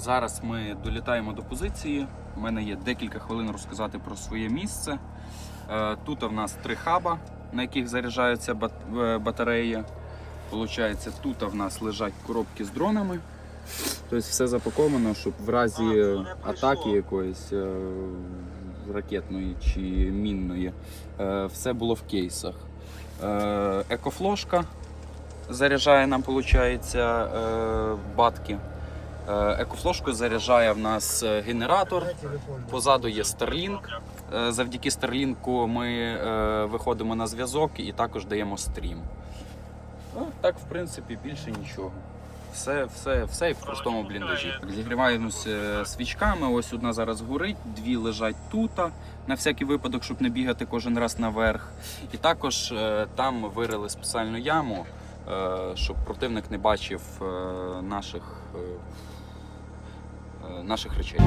Зараз ми долітаємо до позиції. У мене є декілька хвилин розказати про своє місце. Е, Тут в нас три хаба, на яких заряджаються е, батареї. Получається, тут в нас лежать коробки з дронами. Тобто все запаковано, щоб в разі е, атаки якоїсь ракетної чи мінної, все було в кейсах. Екофлошка заряджає нам, виходить, батки. Е, Екофлошку заряджає в нас е, генератор. Позаду є Starlink. Е, Завдяки Starlink ми виходимо на зв'язок і також даємо стрім. Ну, так, в принципі, більше нічого. Все, все, все в простому бліндажі. Зігріваємося свічками. Ось одна зараз горить, дві лежать тут, на всякий випадок, щоб не бігати кожен раз наверх. І також там вирили спеціальну яму, щоб противник не бачив наших, наших речей.